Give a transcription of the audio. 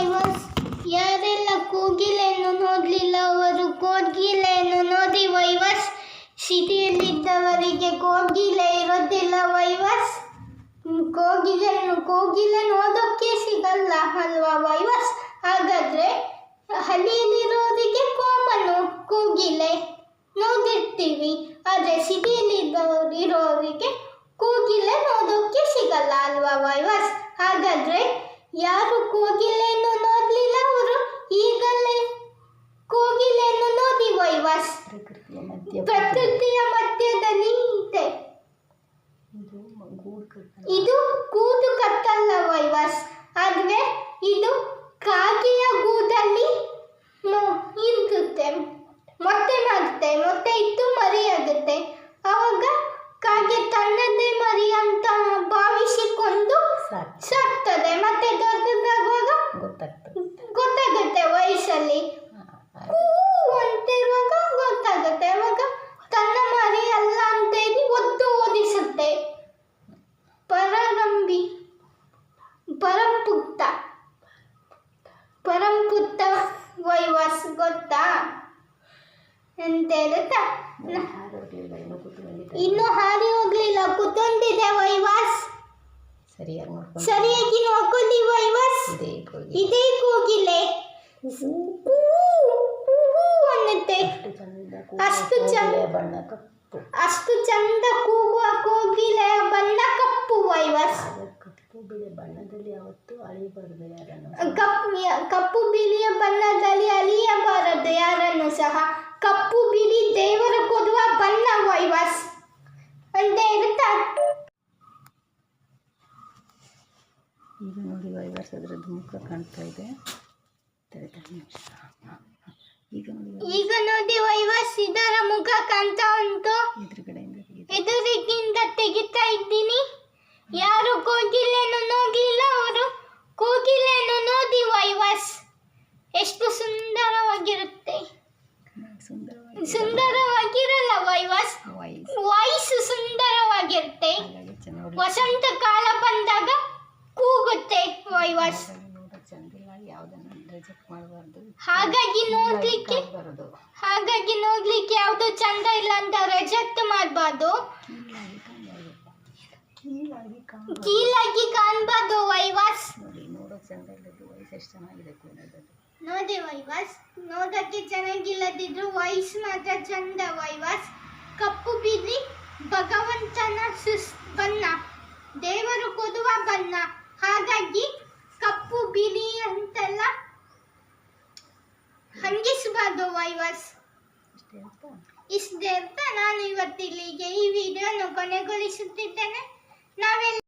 Divorce ಯಾರೆಲ್ಲ ಕೋಗಿಲೆಯನ್ನು ನೋಡಲಿಲ್ಲ ಅವರು ಕೋಗಿಲೆಯನ್ನು ನೋಡಿ ವೈವರ್ಸ್ ಸಿಟಿಯಲ್ಲಿದ್ದವರಿಗೆ ಕೋಗಿಲೆ ಇರೋದಿಲ್ಲ ವೈವರ್ಸ್ ಕೋಗಿಲೆಯನ್ನು, ಕೋಗಿಲೆ ನೋಡೋಕ್ಕೆ ಸಿಗಲ್ಲ ಅಲ್ವಾ ವೈವರ್ಸ್ ಹಾಗಾದರೆ ಹಳ್ಳಿಯಲ್ಲಿರೋರಿಗೆ ಕೋಮನು ಕೋಗಿಲೆ ನೋಡಿರ್ತೀವಿ, ಆದರೆ ಸಿಟಿಯಲ್ಲಿ ಇದ್ದವರು ಇರೋರಿಗೆ ಕೋಗಿಲೆ ನೋಡೋಕ್ಕೆ ಸಿಗಲ್ಲ ಅಲ್ವಾ ವೈವರ್ಸ್ ಹಾಗಾದರೆ ಯಾರು ಕೋಗಿಲೆಯನ್ನು ನೋಡಲಿಲ್ಲ ಅವರು ಈಗಲೇ ಕೋಗಿಲೆಯನ್ನು ನೋಡಿ ವೈವಾಸ್ ಪ್ರಕೃತಿಯ ಮಧ್ಯ ಮಧ್ಯದಲ್ಲಿ ಇದೆ. ಇದು ಕೂದು ಕಟ್ಟಲ್ಲ ವೈವಾಸ್ ಆದರೆ ಇದು ಕಾಗೆಯ ಗೂದಲ್ಲಿ ಇರುತ್ತೆ ಮೊಟ್ಟೆ ಮಾಡುತ್ತೆ ಮೊಟ್ಟೆ ಇಟ್ಟು ಮರಿಯಾಗುತ್ತೆ. ಆವಾಗ ಕಾಗೆ ತನ್ನದೇ ಮರಿ ಅಂತ ಭಾವಿಸಿಕೊಂಡು ಸಾಕು ವೈವಾಸ್ ಗೊತ್ತಾ? ಅಂತ ಹೇಳುತ್ತಾ? ನಾನು ಇನ್ನು ಹಾರಿ ಹೋಗ್ಲಿಲ್ಲ ಕುತ್ಕೊಂಡಿದೆ ವೈವಾಸ್. ಸರಿಯಾಗಿ ನೋಡ್ಕೊಂಡು. ಸರಿಯಾಗಿ ವೈವಾಸ್. ಇದೇ ಕೂಗಿಲೆ ಅನ್ನತ್ತೆ. ಅಷ್ಟು ಚಂದ ಅಷ್ಟು ಚಂದ. ಬಣ್ಣ ಕಪ್ಪು. ಅಷ್ಟು ಚಂದ ಕೂಗುವ ಕೋಗಿಲೆಯ ಬಣ್ಣ ಕಪ್ಪು ವೈವಸ್. ಕಪ್ಪು ಬಿಳಿಯ ಬಣ್ಣದಲ್ಲಿ ಯಾವತ್ತೂ ಅಳಿಬಾರ್ದು ಯಾರನ್ನು ಕಪ್ಪು ಕಪ್ಪು ಬಿಳಿಯ ಬಣ್ಣದಲ್ಲಿ ಅಳಿಯಬಾರದು ಯಾರನ್ನು ಸಹ. ಕಪ್ಪು ಬಿಳಿ ದೇವರ ಕೊಡುವ ಬಣ್ಣ ವೈವಸ್. ಅಂತ ಇರುತ್ತಾ? ಈಗ ನೋಡಿ ವೈವರ್ಸ್ ಅದರದ್ದು ಮುಖ ಕಾಣ್ತಾ ಇದೆ. ಈಗ ನೋಡಿ ಈಗ ನೋಡಿ ವೈವಸ್ ಇದರ ಮುಖ ಕಾಣ್ತಾ ಉಂಟು. ಎದುರುಗಡೆಯಿಂದ ಎದುರಿಗಿಂದ ತೆಗಿತಾ ಇದ್ದೀನಿ. ಯಾರು ಕೋಗಿಲೆಯನ್ನು ನೋಡಲಿಲ್ಲ ಅವರು? ಕೋಗಿಲೆಯನ್ನು ನೋಡಿ ವೈವಸ್. ಎಷ್ಟು ಸುಂದರವಾಗಿರುತ್ತೆ. ಸುಂದರವಾಗಿ ಸುಂದರವಾಗಿರಲ್ಲ ವೈವಸ್? ವಾಯ್ಸ್ ಸುಂದರವಾಗಿರುತ್ತೆ. ವಸಂತ ಕಾಲ ಬಂದಾಗ ಕೂಗುತ್ತೆ ವೈವಸ್. ಹಾಗಾಗಿ ನೋಡ್ಲಿಕ್ಕೆ ಹಾಗಾಗಿ ನೋಡ್ಲಿಕ್ಕೆ ಯಾವುದು ಚಂದ ಇಲ್ಲ ಅಂತ ರಿಜೆಕ್ಟ್ ಮಾಡಬಾರ್ದು. ಕೀಳಾಗಿ ಕಾಣಬಹುದು ವೈವಾಸ್. ನೋಡಿ ನೋಡೋಕೆ ಚಂದ ಇಲ್ಲದ್ದು ವಯಸ್ಸು ಎಷ್ಟು ಚೆನ್ನಾಗಿದೆ ಕೂದಲದ್ದು ನೋಡಿ ವೈವಸ್. ನೋಡಕ್ಕೆ ಚೆನ್ನಾಗಿಲ್ಲದಿದ್ರು ವಯಸ್ಸು ಮಾತ್ರ ಚಂದ ವೈವಸ್. ಕಪ್ಪು ಬಿಳಿ ಭಗವಂತನ ಸುಸ್ ಬಣ್ಣ. ದೇವರು ಕೊಡುವ ಬಣ್ಣ. ಹಾಗಾಗಿ ಕಪ್ಪು ಬಿಳಿ ಅಂತೆಲ್ಲ ಹಂಗಿಸಬಾರ್ದು ವೈವಸ್. ಇಷ್ಟೇ ಅಂತ ನಾನು ಇವತ್ತಿಲ್ಲಿಗೆ ಈ ವಿಡಿಯೋನ ಕೊನೆಗೊಳಿಸುತ್ತಿದ್ದೇನೆ. No